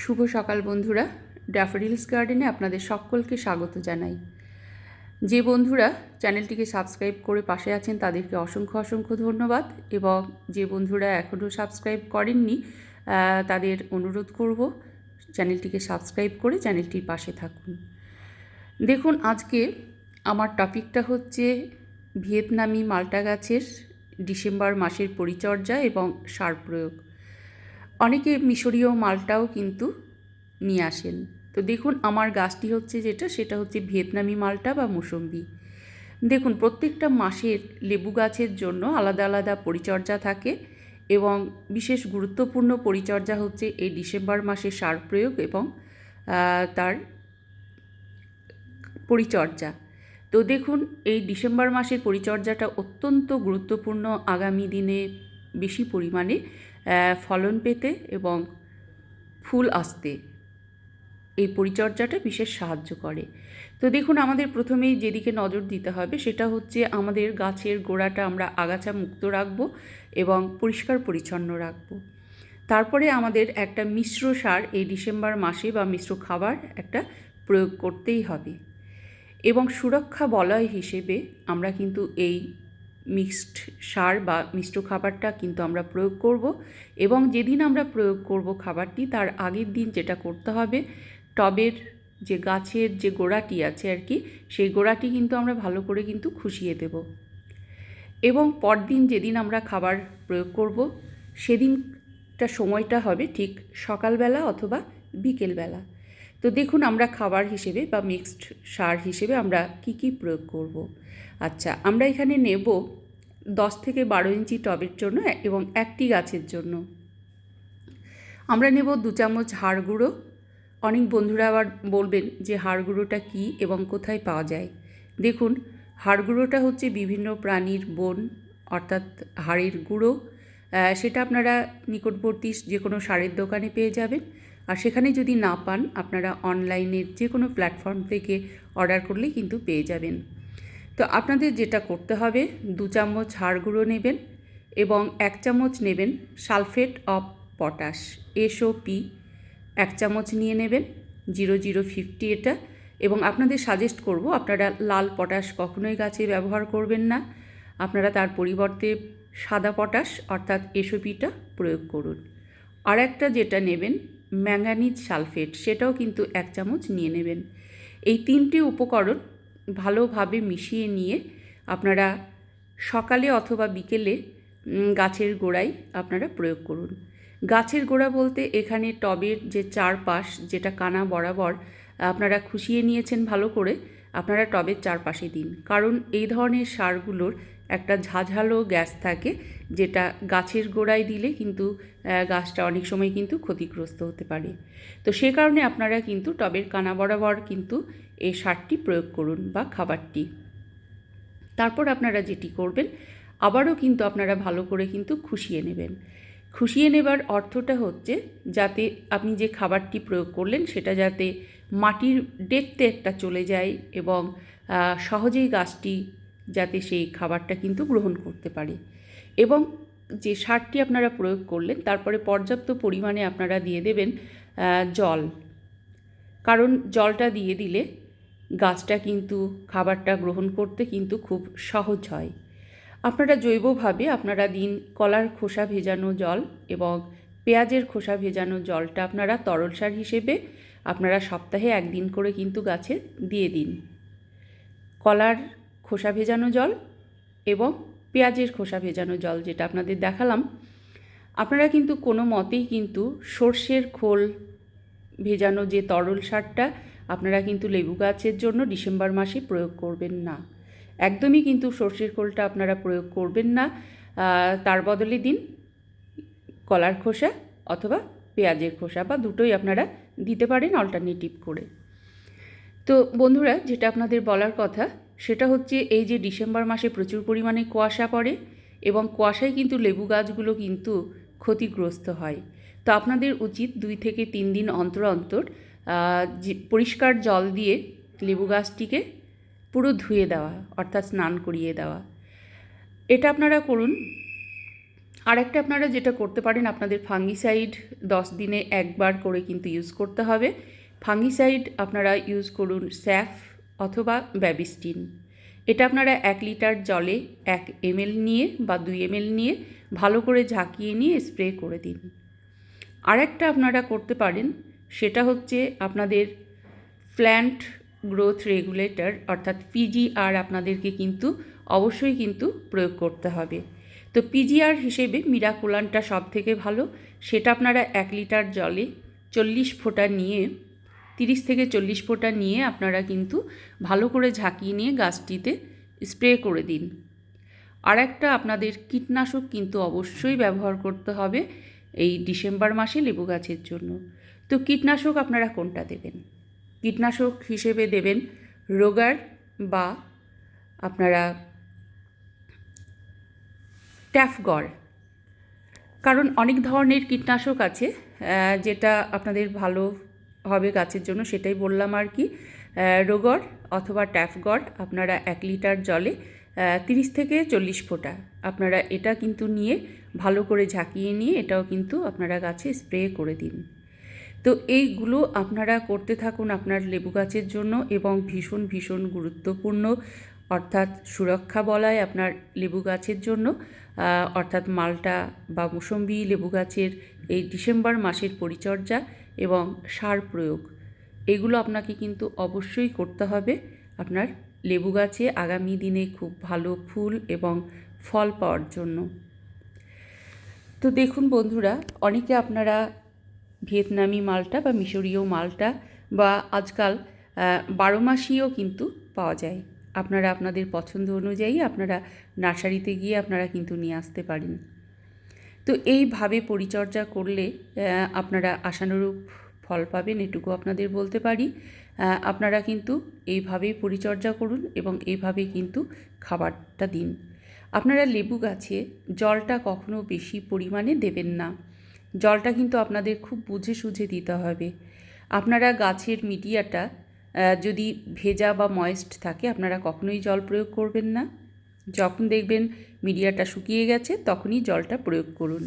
শুভ সকাল বন্ধুরা। ড্যাফোডিলস গার্ডেনে আপনাদের সকলকে স্বাগত জানাই। যে বন্ধুরা চ্যানেলটিকে সাবস্ক্রাইব করে পাশে আছেন তাদেরকে অসংখ্য অসংখ্য ধন্যবাদ এবং যে বন্ধুরা এখনও সাবস্ক্রাইব করেননি তাদের অনুরোধ করব চ্যানেলটিকে সাবস্ক্রাইব করে চ্যানেলটির পাশে থাকুন। দেখুন, আজকে আমার টপিকটা হচ্ছে ভিয়েতনামি মাল্টা গাছের ডিসেম্বর মাসের পরিচর্যা এবং সার প্রয়োগ। অনেকে মিশরীয় মালটাও কিন্তু নিয়ে আসেন। তো দেখুন, আমার গাছটি হচ্ছে যেটা, সেটা হচ্ছে ভিয়েতনামি মালটা বা মুসম্বি। দেখুন, প্রত্যেকটা মাসের লেবু গাছের জন্য আলাদা আলাদা পরিচর্যা থাকে এবং বিশেষ গুরুত্বপূর্ণ পরিচর্যা হচ্ছে এই ডিসেম্বর মাসে সার প্রয়োগ এবং তার পরিচর্যা। তো দেখুন, এই ডিসেম্বর মাসের পরিচর্যাটা অত্যন্ত গুরুত্বপূর্ণ। আগামী দিনে বেশি পরিমাণে ফলন পেতে এবং ফুল আসতে এই পরিচর্যাটা বিশেষ সাহায্য করে। তো দেখুন, আমাদের প্রথমেই যেদিকে নজর দিতে হবে সেটা হচ্ছে আমাদের গাছের গোড়াটা আমরা আগাছা মুক্ত রাখব এবং পরিষ্কার পরিচ্ছন্ন রাখব। তারপরে আমাদের একটা মিশ্র সার এই ডিসেম্বর মাসে বা মিশ্র খাবার একটা প্রয়োগ করতেই হবে। এবং সুরক্ষা বলয় হিসেবে আমরা কিন্তু এই মিক্সড সার বা মিষ্ট খাবারটা কিন্তু আমরা প্রয়োগ করব এবং যেদিন আমরা প্রয়োগ করব খাবারটি, তার আগের দিন যেটা করতে হবে, টবের যে গাছের যে গোড়াটি আছে আর কি, সেই গোড়াটি কিন্তু আমরা ভালো করে কিন্তু খুশিয়ে দেব। এবং পরদিন যেদিন আমরা খাবার প্রয়োগ করব, সেদিনটা সময়টা হবে ঠিক সকালবেলা অথবা বিকেলবেলা। তো দেখুন আমরা খাবার হিসেবে বা মিক্সড সার হিসেবে আমরা কি কি প্রয়োগ করব। আচ্ছা আমরা এখানে নেব দশ থেকে বারো ইঞ্চি টবের জন্য এবং একটি গাছের জন্য। আমরা নেব দু চামচ হাড় গুঁড়ো। অনেক বন্ধুরা আবার বলবেন যে হাড় গুঁড়োটা কী এবং কোথায় পাওয়া যায়। দেখুন, হাড় গুঁড়োটা হচ্ছে বিভিন্ন প্রাণীর বন, অর্থাৎ হাড়ের গুঁড়ো। সেটা আপনারা নিকটবর্তী যে কোনো সারের দোকানে পেয়ে যাবেন। আর সেখানে যদি না পান, আপনারা অনলাইনের যে কোনো প্ল্যাটফর্ম থেকে অর্ডার করলেই কিন্তু পেয়ে যাবেন। তো আপনাদের যেটা করতে হবে, দু চামচ হাড় গুঁড়ো নেবেন এবং এক চামচ নেবেন সালফেট অফ পটাশ এসওপি এক চামচ নিয়ে নেবেন, জিরো জিরো ফিফটি এটা। এবং আপনাদের সাজেস্ট করব, আপনারা লাল পটাশ কখনোই গাছে ব্যবহার করবেন না। আপনারা তার পরিবর্তে সাদা পটাশ, অর্থাৎ এসওপিটা প্রয়োগ করুন। আর একটা যেটা নেবেন ম্যাঙ্গানিজ সালফেট, সেটাও কিন্তু এক চামচ নিয়ে নেবেন। এই তিনটি উপকরণ ভালোভাবে মিশিয়ে নিয়ে আপনারা সকালে অথবা বিকেলে গাছের গোড়ায় আপনারা প্রয়োগ করুন। গাছের গোড়া বলতে এখানে টবের যে চারপাশ, যেটা কানা বরাবর আপনারা খুশিয়ে নিয়েছেন ভালো করে, আপনারা টবের চারপাশে দিন। কারণ এই ধরনের সারগুলোর একটা ঝাঝালো গ্যাস থাকে যেটা গাছের গোড়ায় দিলে কিন্তু গাছটা অনেক সময় কিন্তু ক্ষতিগ্রস্ত হতে পারে। তো সে কারণে আপনারা কিন্তু টবের কানা বরাবর কিন্তু এই সারটি প্রয়োগ করুন বা খাবারটি। তারপর আপনারা যেটি করবেন, আবারও কিন্তু আপনারা ভালো করে কিন্তু খুশিয়ে নেবেন। খুশিয়ে নেবার অর্থটা হচ্ছে যাতে আপনি যে খাবারটি প্রয়োগ করলেন সেটা যাতে মাটির ডেপতে একটা চলে যায় এবং সহজেই গাছটি যাতে সেই খাবারটা কিন্তু গ্রহণ করতে পারে। এবং যে সারটি আপনারা প্রয়োগ করলেন, তারপরে পর্যাপ্ত পরিমাণে আপনারা দিয়ে দেবেন জল। কারণ জলটা দিয়ে দিলে গাছটা কিন্তু, খাবারটা গ্রহণ করতে কিন্তু খুব সহজ হয়। আপনারা জৈবভাবে আপনারা দিন কলার খোসা ভেজানো জল এবং পেঁয়াজের খোসা ভেজানো জলটা আপনারা তরল সার হিসেবে আপনারা সপ্তাহে একদিন করে কিন্তু গাছে দিয়ে দিন। কলার খোসা ভেজানো জল এবং পেঁয়াজের খোসা ভেজানো জল যেটা আপনাদের দেখালাম। আপনারা কিন্তু কোনো মতেই কিন্তু সর্ষের খোল ভেজানো যে তরল সারটা, আপনারা কিন্তু লেবু গাছের জন্য ডিসেম্বর মাসে প্রয়োগ করবেন না। একদমই কিন্তু সর্ষের খোলটা আপনারা প্রয়োগ করবেন না। তার বদলে দিন কলার খোসা অথবা পেঁয়াজের খোসা বা দুটোই আপনারা দিতে পারেন অল্টারনেটিভ করে। তো বন্ধুরা, যেটা আপনাদের বলার কথা সেটা হচ্ছে এই যে ডিসেম্বর মাসে প্রচুর পরিমাণে কুয়াশা পড়ে এবং কুয়াশায় কিন্তু লেবু গাছগুলো কিন্তু ক্ষতিগ্রস্ত হয়। তো আপনাদের উচিত দুই থেকে তিন দিন অন্তর অন্তর পরিষ্কার জল দিয়ে লেবু গাছটিকে পুরো ধুয়ে দেওয়া, অর্থাৎ স্নান করিয়ে দেওয়া। এটা আপনারা করুন। আর একটা আপনারা যেটা করতে পারেন, আপনাদের ফাঙ্গিসাইড দশ দিনে একবার করে কিন্তু ইউজ করতে হবে। ফাঙ্গিসাইড আপনারা ইউজ করুন স্যাফ অথবা ব্যাবিস্টিন। এটা আপনারা এক লিটার জলে এক এমএল নিয়ে বা দুই এমএল নিয়ে ভালো করে ঝাঁকিয়ে নিয়ে স্প্রে করে দিন। আর একটা আপনারা করতে পারেন, সেটা হচ্ছে আপনাদের প্ল্যান্ট গ্রোথ রেগুলেটর, অর্থাৎ পিজিআর আপনাদেরকে কিন্তু অবশ্যই কিন্তু প্রয়োগ করতে হবে। তো পিজিআর হিসেবে মিরাকুলানটা সব থেকে ভালো, সেটা আপনারা এক লিটার জলে চল্লিশ ফোঁটা নিয়ে তিরিশ থেকে চল্লিশ ফোঁটা নিয়ে আপনারা কিন্তু ভালো করে ঝাঁকিয়ে নিয়ে গাছটিতে স্প্রে করে দিন। আর একটা আপনাদের কীটনাশক কিন্তু অবশ্যই ব্যবহার করতে হবে এই ডিসেম্বর মাসে লেবু গাছের জন্য। তো কীটনাশক আপনারা কোনটা দেবেন? কীটনাশক হিসেবে দেবেন রোগার বা আপনারা ট্যাফগড়। কারণ অনেক ধরনের কীটনাশক আছে যেটা আপনাদের ভালো হবে গাছের জন্য সেটাই বললাম আর কি। রোগর অথবা ট্যাফগড়, আপনারা এক লিটার জলে তিরিশ থেকে চল্লিশ ফোঁটা। আপনারা এটা কিন্তু নিয়ে ভালো করে ঝাঁকিয়ে নিয়ে এটাও কিন্তু আপনারা গাছে স্প্রে করে দিন। তো এইগুলো আপনারা করতে থাকুন আপনার লেবু গাছের জন্য এবং ভীষণ ভীষণ গুরুত্বপূর্ণ। অর্থাৎ সুরক্ষা বলায় আপনার লেবু গাছের জন্য। অর্থাৎ মালটা বা মুসম্বি লেবু গাছের এই ডিসেম্বর মাসের পরিচর্যা এবং সার প্রয়োগ। এগুলো আপনাকে কিন্তু অবশ্যই করতে হবে। আপনার লেবু গাছে আগামী দিনে খুব ভালো ফুল এবং ফল পাওয়ার জন্য। তো দেখুন বন্ধুরা, অনেকে আপনারা ভিয়েতনামি মালটা বা মিশরীয় মালটা বা আজকাল বারো মাসিও কিন্তু পাওয়া যায়। আপনারা আপনাদের পছন্দ অনুযায়ী আপনারা নার্সারিতে গিয়ে আপনারা কিন্তু নিয়ে আসতে পারেন। তো এইভাবে পরিচর্যা করলে আপনারা আশানুরূপ ফল পাবেন, এটুকু আপনাদের বলতে পারি। আপনারা কিন্তু এইভাবেই পরিচর্যা করুন এবং এইভাবেই কিন্তু খাবারটা দিন। আপনারা লেবু গাছে জলটা কখনো বেশি পরিমাণে দেবেন না। জলটা কিন্তু আপনাদের খুব বুঝে সুঝে দিতে হবে। আপনারা গাছের মিডিয়াটা যদি ভেজা বা ময়েস্ট থাকে, আপনারা কখনোই জল প্রয়োগ করবেন না। যখন দেখবেন মিডিয়াটা শুকিয়ে গেছে তখনই জলটা প্রয়োগ করুন।